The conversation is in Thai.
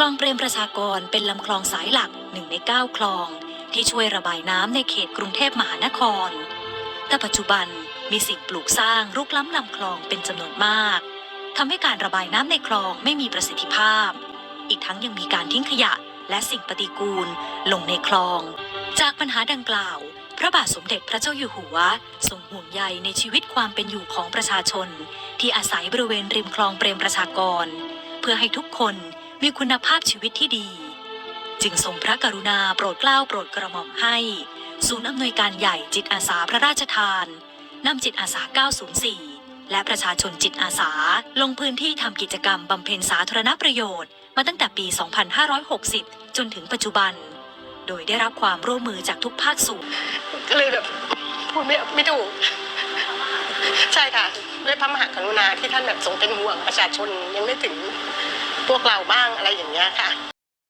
คลองเปรมประชากรเป็นลำคลองสายหลักหนึ่งในเก้าคลอง ที่ช่วยระบายน้ำในเขตกรุงเทพมหานคร แต่ปัจจุบันมีสิ่งปลูกสร้างรุกล้ำลำคลองเป็นจำนวนมากทำให้การระบายน้ำในคลองไม่มีประสิทธิภาพ อีกทั้งยังมีการทิ้งขยะและสิ่งปฏิกูลลงในคลอง จากปัญหาดังกล่าว พระบาทสมเด็จพระเจ้าอยู่หัวทรงห่วงใยในชีวิตความเป็นอยู่ของประชาชน ที่อาศัยบริเวณริมคลองเปรมประชากร เพื่อให้ทุกคน มีคุณภาพชีวิตที่ดี จึงทรงพระกรุณาโปรดเกล้าโปรดกระหม่อมให้ ศูนย์อำนวยการใหญ่จิตอาสาพระราชทานนำจิตอาสา 904 และประชาชนจิตอาสาลงพื้นที่ทำกิจกรรมบำเพ็ญสาธารณประโยชน์ มาตั้งแต่ปี 2560 จนถึงปัจจุบัน โดยได้รับความร่วมมือจากทุกภาคส่วนก็เลยแบบพูดไม่ไม่ถูกใช่ค่ะ ด้วยพระมหากรุณาที่ท่านแบบทรงเป็นห่วงประชาชนยังไม่ถึง พวกเราบ้างอะไรอย่างเงี้ยค่ะ